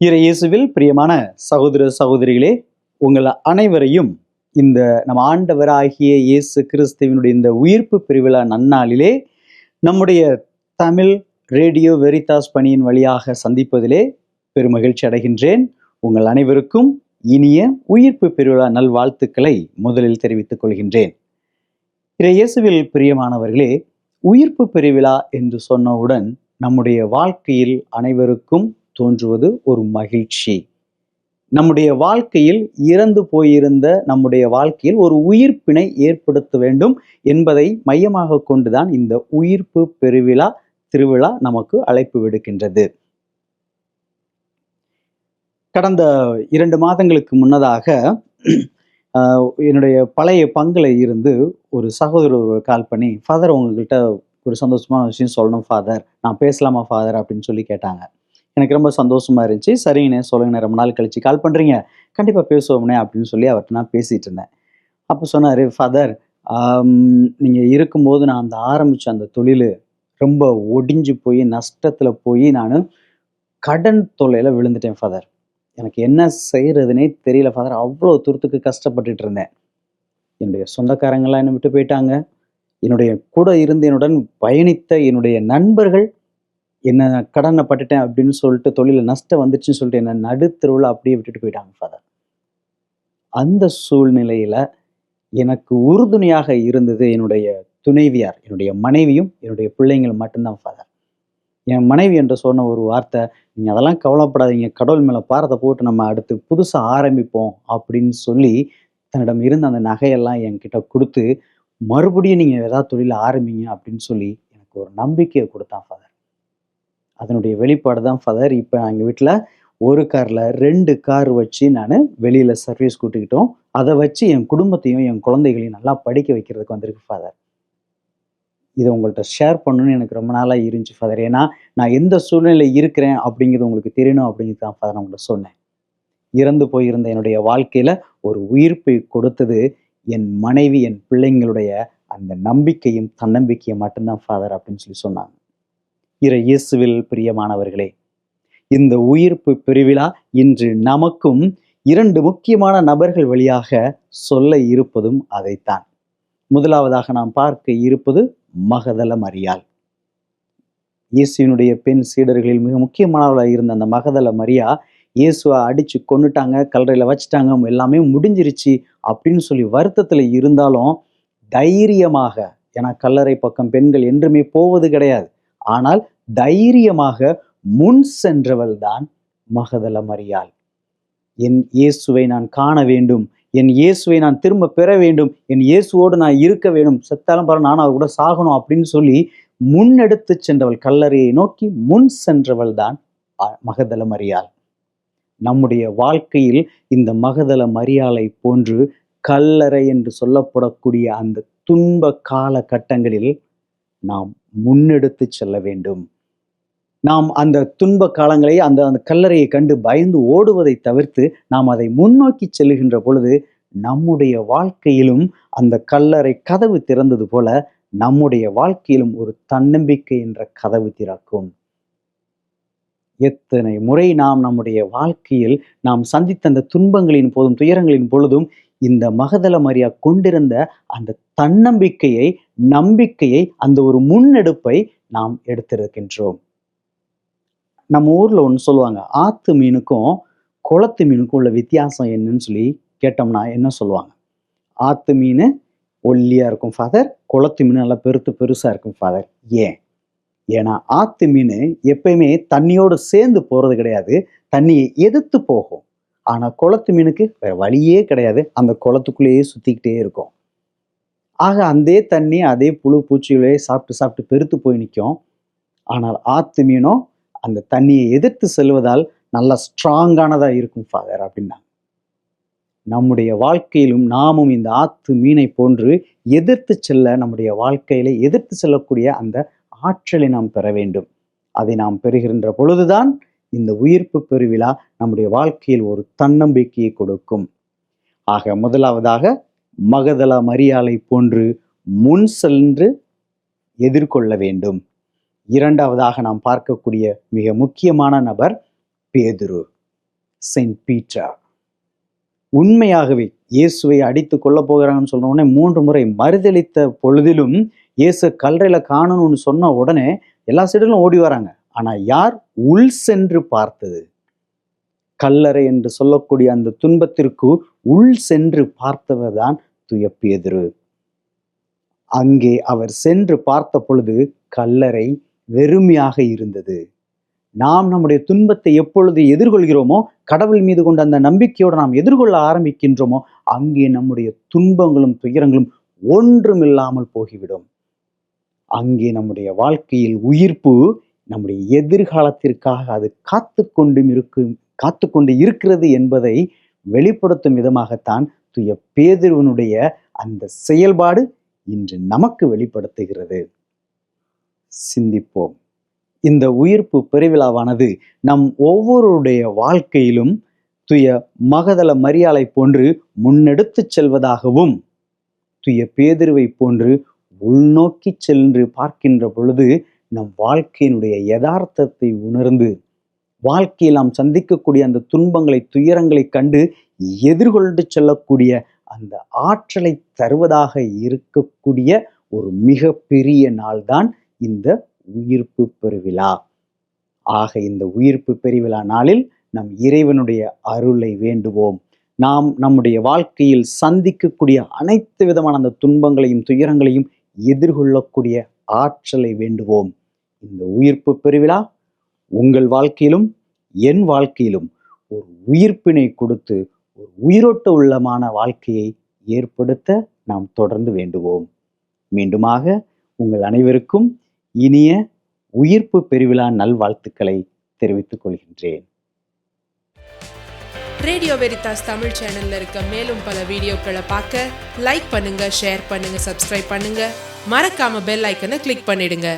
இறை இயேசுவில் பிரியமான சகோதர சகோதரிகளே உங்கள் அனைவரையும் இந்த நம் ஆண்டவராகிய இயேசு கிறிஸ்துவினுடைய இந்த உயிர்ப்பு பிரிவிழா நன்னாளிலே நம்முடைய தமிழ் ரேடியோ வெரிதாஸ் பணியின் வழியாக சந்திப்பதிலே பெருமகிழ்ச்சி அடைகின்றேன். உங்கள் அனைவருக்கும் இனிய உயிர்ப்பு பெருவிழா நல்வாழ்த்துக்களை முதலில் தெரிவித்துக் கொள்கின்றேன். இயேசுவில் பிரியமானவர்களே உயிர்ப்பு பெருவிழா என்று சொன்னவுடன் நம்முடைய வாழ்க்கையில் அனைவருக்கும் தோன்றுவது ஒரு மகிழ்ச்சி. நம்முடைய வாழ்க்கையில் இறந்து போயிருந்த நம்முடைய வாழ்க்கையில் ஒரு உயிர்ப்பினை ஏற்படுத்த வேண்டும் என்பதை மையமாக கொண்டுதான் இந்த உயிர்ப்பு பெருவிழா திருவிழா நமக்கு அழைப்பு விடுக்கின்றது. கடந்த இரண்டு மாதங்களுக்கு முன்னதாக என்னுடைய பழைய பங்குல இருந்து ஒரு சகோதரர் கால் பண்ணி ஃபாதர் உங்ககிட்ட ஒரு சந்தோஷமான விஷயம் சொல்லணும் ஃபாதர் நான் பேசலாமா ஃபாதர் அப்படின்னு சொல்லி கேட்டாங்க. எனக்கு ரொம்ப சந்தோஷமா இருந்துச்சு. சரிங்கண்ணே சொல்லுங்கண்ணே. ரொம்ப நாள் கழிச்சு கால் பண்ணுறீங்க கண்டிப்பாக பேசுவோம்னே அப்படின்னு சொல்லி அவர்கிட்ட நான் பேசிட்டு இருந்தேன். அப்போ சொன்னார் ஃபாதர் நீங்கள் இருக்கும்போது நான் அந்த ஆரம்பித்த அந்த தொழில் ரொம்ப ஒடிஞ்சு போய் நஷ்டத்தில் போய் நான் கடன் தொல்லையில் விழுந்துட்டேன் ஃபாதர் எனக்கு என்ன செய்கிறதுனே தெரியல ஃபாதர் அவ்வளோ தூரத்துக்கு கஷ்டப்பட்டுட்டு இருந்தேன். என்னுடைய சொந்தக்காரங்களாம் என்னை விட்டு போயிட்டாங்க. என்னுடைய கூட இருந்து என்னுடன் பயணித்த என்னுடைய நண்பர்கள் என்ன கடனை பட்டுட்டேன் அப்படின்னு சொல்லிட்டு தொழில நஷ்டம் வந்துச்சுன்னு சொல்லிட்டு என்ன நடுத்தருவில் அப்படியே விட்டுட்டு போயிட்டாங்க ஃபாதர் அந்த சூழ்நிலையில் எனக்கு உறுதுணையாக இருந்தது என்னுடைய துணைவியார் என்னுடைய மனைவியும் என்னுடைய பிள்ளைங்களும் மட்டும்தான் ஃபாதர் என் மனைவி என்று சொன்ன ஒரு வார்த்தை நீங்கள் அதெல்லாம் கவலைப்படாதீங்க. கடவுள் மேலே பாரத்தை போட்டு நம்ம அடுத்து புதுசாக ஆரம்பிப்போம் அப்படின்னு சொல்லி தன்னிடம் இருந்த அந்த நகையெல்லாம் என்கிட்ட கொடுத்து மறுபடியும் நீங்கள் ஏதாவது தொழில் ஆரம்பிங்க அப்படின்னு சொல்லி எனக்கு ஒரு நம்பிக்கையை கொடுத்தான் ஃபாதர் அதனுடைய வெளிப்பாடு தான் ஃபாதர் இப்போ எங்கள் வீட்டில் ஒரு காரில் ரெண்டு கார் வச்சு நான் வெளியில் சர்வீஸ் கூட்டிக்கிட்டோம். அதை வச்சு என் குடும்பத்தையும் என் குழந்தைகளையும் நல்லா படிக்க வைக்கிறதுக்கு வந்திருக்கு ஃபாதர் இதை உங்கள்கிட்ட ஷேர் பண்ணணும்னு எனக்கு ரொம்ப நாளாக இருந்துச்சு ஃபாதர் ஏன்னா நான் எந்த சூழ்நிலையில் இருக்கிறேன் அப்படிங்கிறது உங்களுக்கு தெரியணும் அப்படிங்கிறது தான் ஃபாதர் நான் உங்கள்கிட்ட சொன்னேன். இறந்து போயிருந்த என்னுடைய வாழ்க்கையில் ஒரு உயிர்ப்பை கொடுத்தது என் மனைவி என் பிள்ளைங்களுடைய அந்த நம்பிக்கையும் தன்னம்பிக்கையும் மட்டும்தான் ஃபாதர் அப்படின்னு சொல்லி சொன்னாங்க. இற இயேசுவில் பிரியமானவர்களே இந்த உயிர்ப்பு பெருவிழா இன்று நமக்கும் இரண்டு முக்கியமான நபர்கள் வழியாக சொல்ல இருப்பதும் அதைத்தான். முதலாவதாக நாம் பார்க்க இருப்பது மகதல மரியாள் இயேசுவினுடைய பெண் சீடர்களில் மிக முக்கியமானவளாக இருந்த அந்த மகதல மரியா இயேசுவை அடிச்சு கொன்னுட்டாங்க கல்லறையில வச்சுட்டாங்க எல்லாமே முடிஞ்சிருச்சு அப்படின்னு சொல்லி வருத்தத்துல இருந்தாலும் தைரியமாக ஏன்னா கல்லறை பக்கம் பெண்கள் என்றுமே போவது கிடையாது. ஆனால் தைரியமாக முன் சென்றவள் தான் மகதல மரியாள் என் இயேசுவை நான் காண வேண்டும். என் இயேசுவை நான் திரும்ப பெற வேண்டும் என் இயேசுவோடு நான் இருக்க வேண்டும். செத்தாலும் பாரு நான் அவர் கூட சாகணும் அப்படின்னு சொல்லி முன்னெடுத்து சென்றவள் கல்லறையை நோக்கி முன் சென்றவள் தான் அ- மகதல மரியாள். நம்முடைய வாழ்க்கையில் இந்த மகதல மரியாளை போன்று கல்லறை என்று சொல்லப்படக்கூடிய அந்த துன்ப காலகட்டங்களில் நாம் முன்னெடுத்து செல்ல வேண்டும். நாம் அந்த துன்ப காலங்களை அந்த அந்த கல்லறையை கண்டு பயந்து ஓடுவதை தவிர்த்து நாம் அதை முன்னோக்கி செல்லுகின்ற பொழுது நம்முடைய வாழ்க்கையிலும் அந்த கல்லறை கதவு திறந்தது போல நம்முடைய வாழ்க்கையிலும் ஒரு தன்னம்பிக்கை என்ற கதவு திறக்கும். எத்தனை முறை நாம் நம்முடைய வாழ்க்கையில் நாம் சந்தித்த அந்த துன்பங்களின் போதும் துயரங்களின் பொழுதும் இந்த மகதல மரியா கொண்டிருந்த அந்த தன்னம்பிக்கையை நம்பிக்கையை அந்த ஒரு முன்னெடுப்பை நாம் எடுத்திருக்கின்றோம். நம்ம ஊர்ல ஒன்று சொல்லுவாங்க ஆத்து மீனுக்கும் குளத்து மீனுக்கும் உள்ள வித்தியாசம் என்னன்னு சொல்லி கேட்டோம்னா என்ன சொல்லுவாங்க? ஆத்து மீன் ஒல்லியா இருக்கும் ஃபாதர் குளத்து மீன் நல்லா பெருத்து பெருசா இருக்கும் ஃபாதர் ஏன்? ஏன்னா ஆத்து மீன் எப்பயுமே தண்ணியோடு சேர்ந்து போகிறது கிடையாது தண்ணியை எதிர்த்து போகும். ஆனால் குளத்து மீனுக்கு வேற வழியே கிடையாது அந்த குளத்துக்குள்ளேயே சுற்றிக்கிட்டே இருக்கும். ஆக அதே தண்ணி அதே புழு பூச்சிகளே சாப்பிட்டு சாப்பிட்டு பெருத்து போய் நிற்கும் ஆனால் ஆத்து மீனோ அந்த தண்ணியை எதிர்த்து செல்வதால் நல்லா ஸ்ட்ராங்கானதா இருக்கும் ஃபாதர் அப்படின்னாங்க. நம்முடைய வாழ்க்கையிலும் நாமும் இந்த ஆத்து மீனை போன்று எதிர்த்து செல்ல நம்முடைய வாழ்க்கையில எதிர்த்து செல்லக்கூடிய அந்த ஆற்றலை நாம் பெற வேண்டும். அதை நாம் பெறுகின்ற பொழுதுதான் இந்த உயிர்ப்பு பெருவிழா நம்முடைய வாழ்க்கையில் ஒரு தன்னம்பிக்கையை கொடுக்கும். ஆக முதலாவதாக மகதல மரியாலை போன்று முன் சென்று எதிர்கொள்ள வேண்டும். இரண்டாவதாக நாம் பார்க்கக்கூடிய மிக முக்கியமான நபர் பேதுரு செயின்ட் பீட்ரா உண்மையாகவே இயேசுவை அடித்து கொள்ள போகிறாங்கன்னு சொன்ன உடனே மூன்று முறை மறுதளித்த பொழுதிலும் இயேசு கல்லறையில காணணும்னு சொன்ன உடனே எல்லா சைடிலும் ஓடி வராங்க. ஆனா யார்? உள் சென்று பார்த்தது. கல்லறை என்று சொல்லக்கூடிய அந்த துன்பத்திற்கு உள் சென்று பார்த்தவர் தான் துய அங்கே அவர் சென்று பார்த்த பொழுது கல்லறை வெறுமையாக இருந்தது. நாம் நம்முடைய துன்பத்தை எப்பொழுது எதிர்கொள்கிறோமோ கடவுள் மீது கொண்ட அந்த நம்பிக்கையோடு நாம் எதிர்கொள்ள ஆரம்பிக்கின்றோமோ அங்கே நம்முடைய துன்பங்களும் துயரங்களும் ஒன்றுமில்லாமல் போகிவிடும். அங்கே நம்முடைய வாழ்க்கையில் உயிர்ப்பு நம்முடைய எதிர்காலத்திற்காக அது காத்து கொண்டும் இருக்கும் காத்து கொண்டு இருக்கிறது என்பதை வெளிப்படுத்தும் விதமாகத்தான் துய பேதிருவனுடைய அந்த செயல்பாடு இன்று நமக்கு வெளிப்படுத்துகிறது. சிந்திப்போம். இந்த உயிர்ப்பு பெருவிழாவானது நம் ஒவ்வொருடைய வாழ்க்கையிலும் துய மகதள மரியாதை போன்று முன்னெடுத்துச் செல்வதாகவும் துய பேதிருவை போன்று உள்நோக்கி சென்று பார்க்கின்ற பொழுது நம் வாழ்க்கையினுடைய யதார்த்தத்தை உணர்ந்து வாழ்க்கையில் நாம் சந்திக்கக்கூடிய அந்த துன்பங்களை துயரங்களை கண்டு எதிர்கொண்டு செல்லக்கூடிய அந்த ஆற்றலை தருவதாக இருக்கக்கூடிய ஒரு மிக பெரிய நாள்தான் இந்த உயிர்ப்பு பெருவிழா. ஆக இந்த உயிர்ப்பு பெருவிழா நாளில் நம் இறைவனுடைய அருளை வேண்டுவோம். நாம் நம்முடைய வாழ்க்கையில் சந்திக்கக்கூடிய அனைத்து விதமான அந்த துன்பங்களையும் துயரங்களையும் எதிர்கொள்ளக்கூடிய ஆற்றலை வேண்டுவோம். இந்த உயிர்ப்பு பெருவிழா உங்கள் வாழ்க்கையிலும் என் வாழ்க்கையிலும் ஒரு உயிர்ப்பினை கொடுத்து ஒரு உயிரோட்ட உள்ளமான வாழ்க்கையை ஏற்படுத்த நாம் தொடர்ந்து வேண்டுவோம். மீண்டுமாக உங்கள் அனைவருக்கும் இனிய உயிர்ப்பு பெருவிழா நல்வாழ்த்துக்களை தெரிவித்துக் கொள்கின்றேன். ரேடியோ வெரிதாஸ் தமிழ் சேனல்ல இருக்க மேலும் பல வீடியோக்களை பார்க்க லைக் பண்ணுங்க ஷேர் பண்ணுங்க சப்ஸ்கிரைப் பண்ணுங்க. மறக்காம பெல் ஐக்கனை கிளிக் பண்ணிடுங்க.